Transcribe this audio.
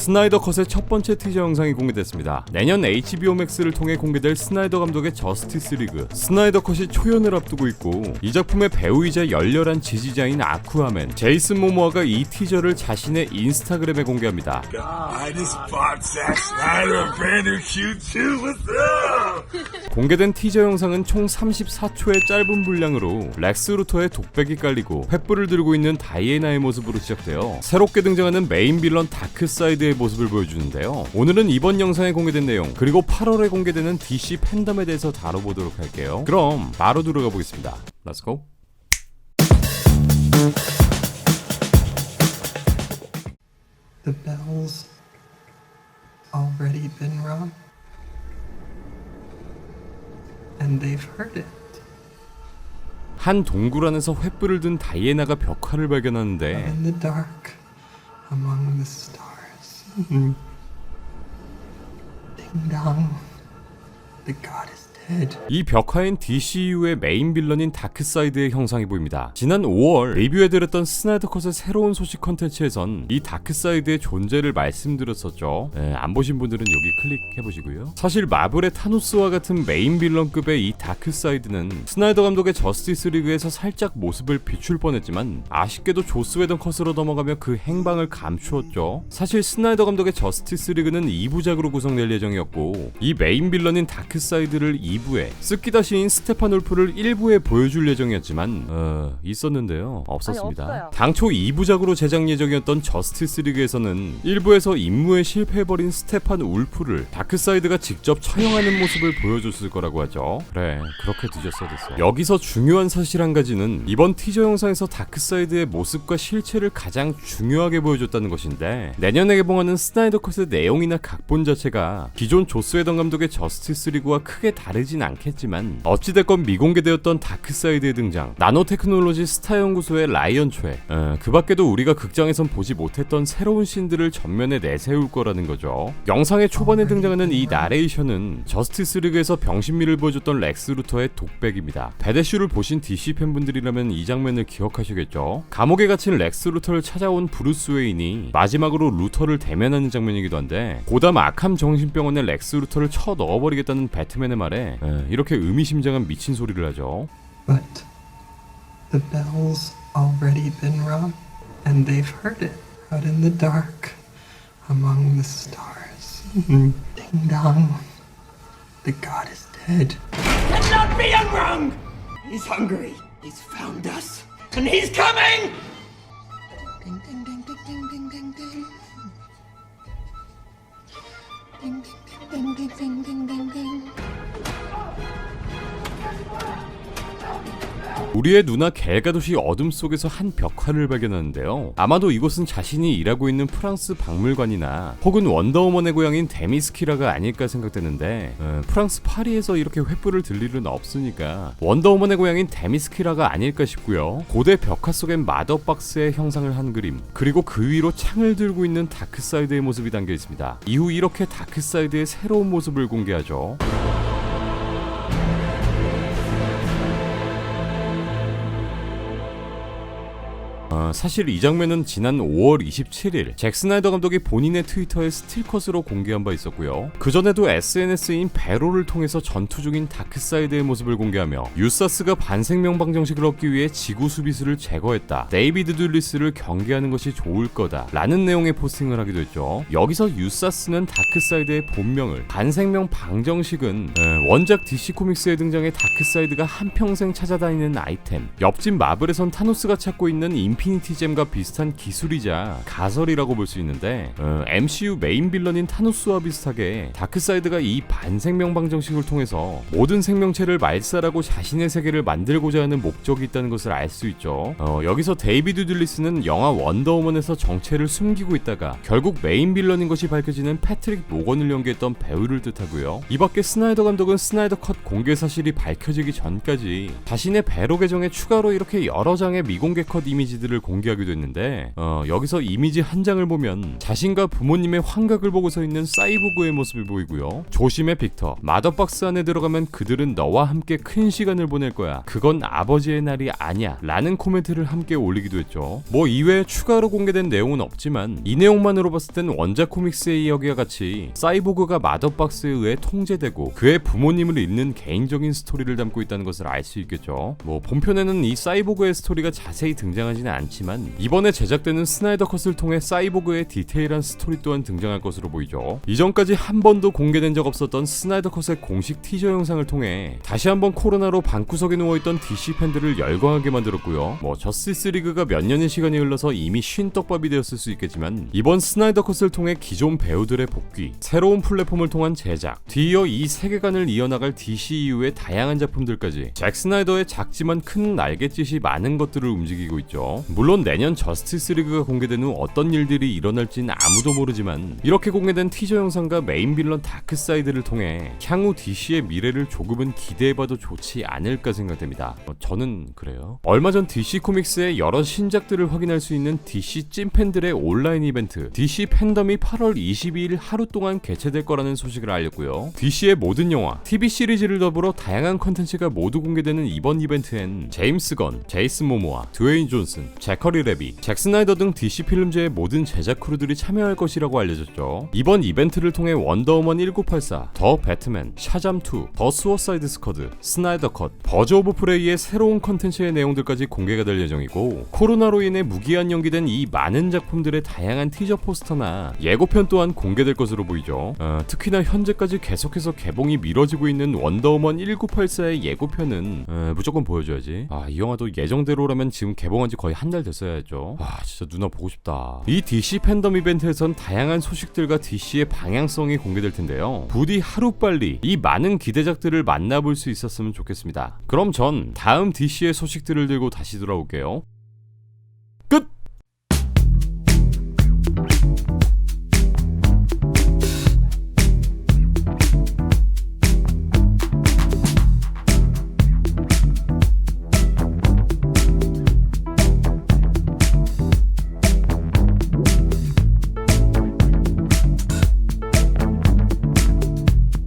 스나이더 컷의 첫 번째 티저 영상이 공개됐습니다. 내년 HBO Max를 통해 공개될 스나이더 감독의 저스티스 리그. 스나이더 컷이 초연을 앞두고 있고 이 작품의 배우이자 열렬한 지지자인 아쿠아맨 제이슨 모모아가 이 티저를 자신의 인스타그램에 공개합니다. God, this Bob Zack Snyder brand new Q2. What's up? 공개된 티저 영상은 총 34초의 짧은 분량으로 렉스 루터의 독백이 깔리고 횃불을 들고 있는 다이애나의 모습으로 시작되어 새롭게 등장하는 메인 빌런 다크사이드 의 모습을 보여주는데요. 오늘은 이번 영상에 공개된 내용 그리고 8월에 공개되는 DC 팬덤에 대해서 다뤄보도록 할게요. 그럼 바로 들어가 보겠습니다. Let's go. The bell's already been rung. And they've heard it. 한 동굴 안에서 횃불을 든 다이애나가 벽화를 발견하는데 In the dark, among the stars. Mm. ding dong. The goddess 이 벽화엔 DCU의 메인 빌런인 다크사이드의 형상이 보입니다. 지난 5월 리뷰해드렸던 스나이더 컷의 새로운 소식 컨텐츠에선 이 다크사이드의 존재를 말씀드렸었죠. 예, 안 보신 분들은 여기 클릭해보시고요. 사실 마블의 타노스와 같은 메인 빌런급의 이 다크사이드는 스나이더 감독의 저스티스 리그에서 살짝 모습을 비출 뻔했지만 아쉽게도 조스 웨던 컷으로 넘어가며 그 행방을 감추었죠. 사실 스나이더 감독의 저스티스 리그는 2부작으로 구성될 예정이었고 이 메인 빌런인 다크사이드를 2 부에 스키다 시인 스테판 울프를 1부에 보여줄 예정이었지만 어, 있었는데요 없었습니다. 아니. 당초 2부작으로 제작 예정이었던 저스티스 리그에서는 1부에서 임무에 실패해버린 스테판 울프를 다크사이드가 직접 처형하는 모습을 보여줬을 거라고 하죠. 그래 그렇게 뒤졌어야 됐어. 여기서 중요한 사실 한 가지는 이번 티저 영상에서 다크사이드의 모습과 실체를 가장 중요하게 보여줬다는 것인데 내년에 개봉하는 스나이더 컷의 내용이나 각본 자체가 기존 조스 웨던 감독의 저스티스 리그와 크게 다 르진 않겠지만 어찌됐건 미공개되었던 다크사이드의 등장 나노 테크놀로지 스타 연구소의 라이언 최 어, 그 밖에도 우리가 극장에선 보지 못했던 새로운 신들을 전면에 내세울 거라는 거죠. 영상의 초반에 등장하는 이 나레이션은 저스티스 리그에서 병신미를 보여줬던 렉스 루터의 독백입니다. 베데슈를 보신 DC 팬분들이라면 이 장면을 기억하시겠죠? 감옥에 갇힌 렉스 루터를 찾아온 브루스 웨인이 마지막으로 루터를 대면하는 장면이기도 한데 고담 아캄 정신병원에 렉스 루터를 쳐 넣어버리겠다는 배트맨의 말에 에, 이렇게 의미심장한 미친 소리를 하죠 But the bell's already been rung. And they've heard it out in the dark, among the stars. Ding dong. The god is dead. cannot be unwrung! He's hungry. He's found us. And he's coming! Ding ding ding ding ding 우리의 누나 갤가도시 어둠 속에서 한 벽화를 발견하는데요. 아마도 이곳은 자신이 일하고 있는 프랑스 박물관이나 혹은 원더우먼의 고향인 데미스키라가 아닐까 생각되는데 어, 프랑스 파리에서 이렇게 횃불을 들 일은 없으니까 원더우먼의 고향인 데미스키라가 아닐까 싶고요. 고대 벽화 속엔 마더박스의 형상을 한 그림 그리고 그 위로 창을 들고 있는 다크사이드의 모습이 담겨 있습니다. 이후 이렇게 다크사이드의 새로운 모습을 공개하죠. 어, 사실 이 장면은 지난 5월 27일 잭 스나이더 감독이 본인의 트위터에 스틸컷으로 공개한 바 있었고요. 그 전에도 SNS인 베로를 통해서 전투 중인 다크사이드의 모습을 공개하며 유사스가 반생명 방정식을 얻기 위해 지구 수비수를 제거했다. 데이비드 듈리스를 경계하는 것이 좋을 거다. 라는 내용의 포스팅을 하기도 했죠. 여기서 유사스는 다크사이드의 본명을 반생명 방정식은 어, 원작 DC 코믹스에 등장해 다크사이드가 한평생 찾아다니는 아이템 옆집 마블에선 타노스가 찾고 있는 인피니티 잼과 비슷한 기술이자 가설이라고 볼 수 있는데 어, MCU 메인 빌런인 타노스와 비슷하게 다크사이드가 이 반생명 방정식을 통해서 모든 생명체를 말살하고 자신의 세계를 만들고자 하는 목적이 있다는 것을 알 수 있죠. 어, 여기서 데이비드 듈리스는 영화 원더우먼에서 정체를 숨기고 있다가 결국 메인 빌런인 것이 밝혀지는 패트릭 모건을 연기했던 배우를 뜻하고요. 이 밖에 스나이더 감독은 스나이더 컷 공개 사실이 밝혀지기 전까지 자신의 배로 계정에 추가로 이렇게 여러 장의 미공개 컷 이미지들을 이미지들을 공개하기도 했는데 어, 여기서 이미지 한 장을 보면 자신과 부모님의 환각을 보고 서 있는 사이보그의 모습이 보이고요. 조심해 빅터. 마더박스 안에 들어가면 그들은 너와 함께 큰 시간을 보낼 거야. 그건 아버지의 날이 아니야. 라는 코멘트를 함께 올리기도 했죠. 뭐 이외에 추가로 공개된 내용은 없지만 이 내용만으로 봤을 땐 원작 코믹스의 이야기와 같이 사이보그가 마더박스에 의해 통제되고 그의 부모님을 잇는 개인적인 스토리를 담고 있다는 것을 알 수 있겠죠. 뭐 본편에는 이 사이보그의 스토리가 자세히 등장하지는 않 지만 이번에 제작되는 스나이더 컷을 통해 사이보그의 디테일한 스토리 또한 등장할 것으로 보이죠. 이전까지 한 번도 공개된 적 없었던 스나이더 컷의 공식 티저 영상을 통해 다시 한번 코로나로 방구석에 누워있던 DC 팬들을 열광하게 만들었고요. 뭐 저스티스 리그가 몇 년의 시간이 흘러서 이미 쉰 떡밥이 되었을 수 있겠지만 이번 스나이더 컷을 통해 기존 배우들의 복귀, 새로운 플랫폼을 통한 제작, 뒤이어 이 세계관을 이어나갈 DCU의 다양한 작품들까지 잭 스나이더의 작지만 큰 날갯짓이 많은 것들을 움직이고 있죠. 물론 내년 저스티스 리그가 공개된 후 어떤 일들이 일어날지는 아무도 모르지만 이렇게 공개된 티저 영상과 메인 빌런 다크사이드를 통해 향후 DC의 미래를 조금은 기대해봐도 좋지 않을까 생각됩니다. 어, 저는 그래요. 얼마 전 DC 코믹스의 여러 신작들을 확인할 수 있는 DC 찐팬들의 온라인 이벤트 DC 팬덤이 8월 22일 하루 동안 개최될 거라는 소식을 알렸고요. DC의 모든 영화, TV 시리즈를 더불어 다양한 컨텐츠가 모두 공개되는 이번 이벤트엔 제임스 건, 제이슨 모모아, 드웨인 존슨, 제커리 레비, 잭 스나이더 등 DC 필름제의 모든 제작 크루들이 참여할 것이라고 알려졌죠. 이번 이벤트를 통해 원더우먼 1984, 더 배트맨, 샤잠2, 더 수어사이드 스쿼드, 스나이더 컷, 버즈 오브 프레이의 새로운 컨텐츠의 내용들까지 공개가 될 예정이고 코로나로 인해 무기한 연기된 이 많은 작품들의 다양한 티저 포스터나 예고편 또한 공개될 것으로 보이죠. 어, 특히나 현재까지 계속해서 개봉이 미뤄지고 있는 원더우먼 1984의 예고편은 어, 무조건 보여줘야지. 아, 이 영화도 예정대로라면 지금 개봉한 지 거의 한 달 됐어야죠. 아, 진짜 누나 보고 싶다. 이 DC 팬덤 이벤트에선 다양한 소식들과 DC의 방향성이 공개될 텐데요. 부디 하루빨리 이 많은 기대작들을 만나볼 수 있었으면 좋겠습니다. 그럼 전 다음 DC의 소식들을 들고 다시 돌아올게요.